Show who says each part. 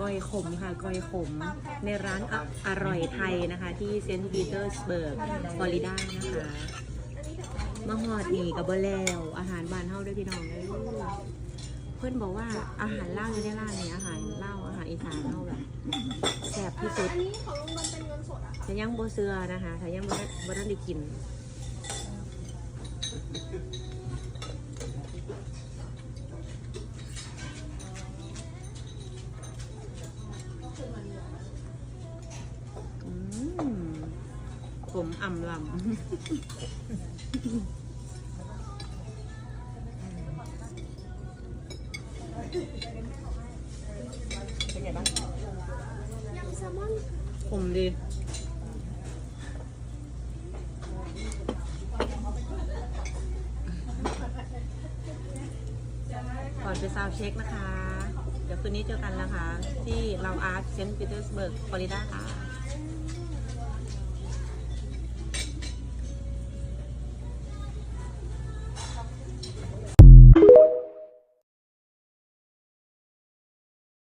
Speaker 1: ก้อยขมค่ะก้อยขม ในร้านออร่อยไทยนะคะ ที่เซนต์ปีเตอร์สเบิร์กฟลอริดานะคะมาฮอดนี่กับเบแล้วอาหารบ้านเฮาด้วยพี่น้องเอ้ยเพื่อนบอกว่าอาหารเล่าวอยู่ในร้านนี้อาหารเล่าวอาหารอีสานเฮาแบบแซ่บที่สุด
Speaker 2: อันนี้ของลุงมันเป็นเงินสดอะค่ะ
Speaker 1: ถ้ายังบ่เสือนะคะถ้ายังบ่ได้บ่ได้กิน ผมอ่ำลำ
Speaker 3: เป็นไงบ้าง
Speaker 2: ยำแซลมอน
Speaker 1: ผมดีก่อนไปซาวด์เช็คนะคะ เดี๋ยวคืนนี้เจอกันนะคะ ที่เราอาร์ตเซนต์ปีเตอร์สเบิร์กฟลอริดาค่ะ